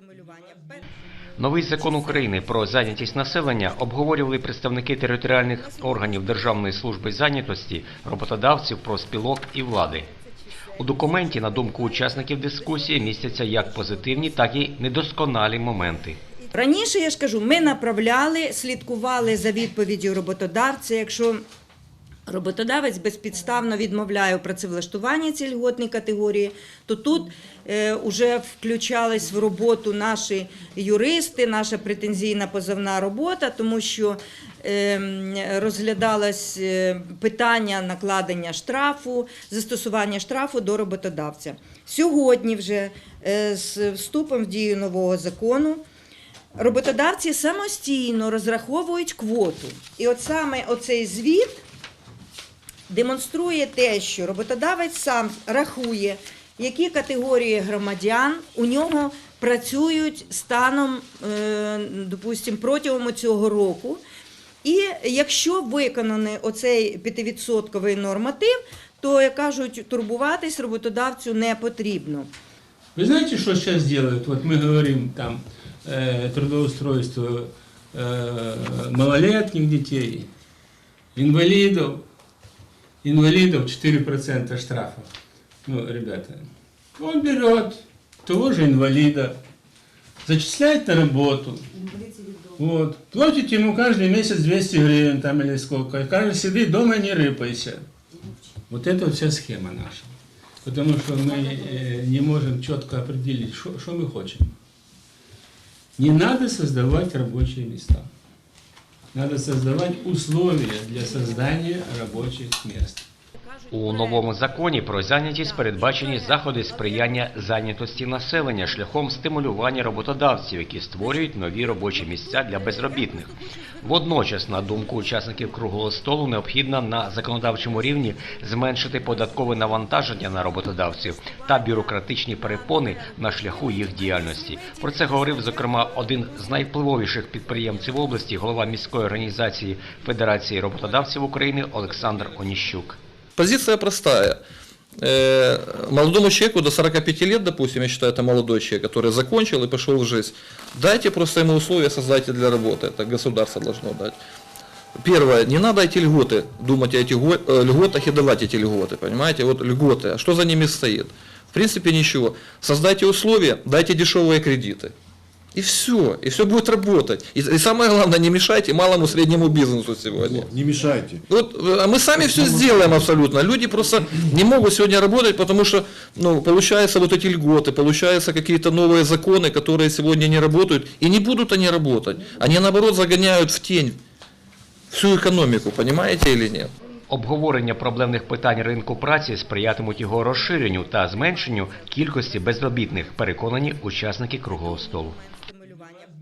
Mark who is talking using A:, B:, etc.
A: стимулювання.
B: Новий закон України про зайнятість населення обговорювали представники територіальних органів Державної служби зайнятості, роботодавців, профспілок і влади. У документі, на думку учасників дискусії, містяться як позитивні, так і недосконалі моменти.
A: Раніше я ж кажу, ми направляли, слідкували за відповіддю роботодавця. Якщо роботодавець безпідставно відмовляє у працевлаштуванні ці льготні категорії, то тут е, вже включались в роботу наші юристи, наша претензійна позовна робота, тому що е, розглядалось е, питання накладення штрафу, застосування штрафу до роботодавця. Сьогодні вже е, з вступом в дію нового закону роботодавці самостійно розраховують квоту. І от саме оцей звіт демонструє те, що роботодавець сам рахує, які категорії громадян у нього працюють станом, е, допустим, протягом цього року. І якщо виконаний оцей 5% норматив, то, як кажуть, турбуватись роботодавцю не потрібно.
C: Вы знаете, что сейчас делают? Вот мы говорим там э, трудоустройство э, малолетних детей, инвалидов. Инвалидов 4% штрафа. Ну, ребята, он берет того же инвалида, зачисляет на работу. Вот. Платит ему каждый месяц 200 гривен там или сколько. И каждый сидит дома не рыпайся. Вот это вот вся схема наша. Потому что мы э, не можем четко определить, что мы хотим. Не надо создавать рабочие места. Надо создавать условия для создания рабочих мест.
B: У новому законі про зайнятість передбачені заходи сприяння зайнятості населення шляхом стимулювання роботодавців, які створюють нові робочі місця для безробітних. Водночас, на думку учасників круглого столу, необхідно на законодавчому рівні зменшити податкове навантаження на роботодавців та бюрократичні перепони на шляху їх діяльності. Про це говорив зокрема один з найвпливовіших підприємців області, голова міської організації Федерації роботодавців України Олександр Оніщук.
D: Позиция простая. Э, Молодому человеку до 45 лет, допустим, я считаю, это молодой человек, который закончил и пошел в жизнь, дайте просто ему условия, создайте для работы. Это государство должно дать. Первое, не надо эти льготы, думать о этих го- э, льготах и давать эти льготы, понимаете? Вот льготы, а что за ними стоит? В принципе ничего. Создайте условия, дайте дешевые кредиты. И все, и все будет работать. И, и самое главное, не мешайте малому среднему бизнесу сегодня.
E: Не мешайте.
D: Вот э, а мы сами все сделаем абсолютно. Люди просто не могут сегодня работать, потому что, ну, получаются вот эти льготы, получаются какие-то новые законы, которые сегодня не работают, и не будут они работать. Они, наоборот, загоняют в тень всю экономику, понимаете или нет?
B: Обговорення проблемних питань ринку праці сприятимуть його розширенню та зменшенню кількості безробітних, переконані учасники круглого столу.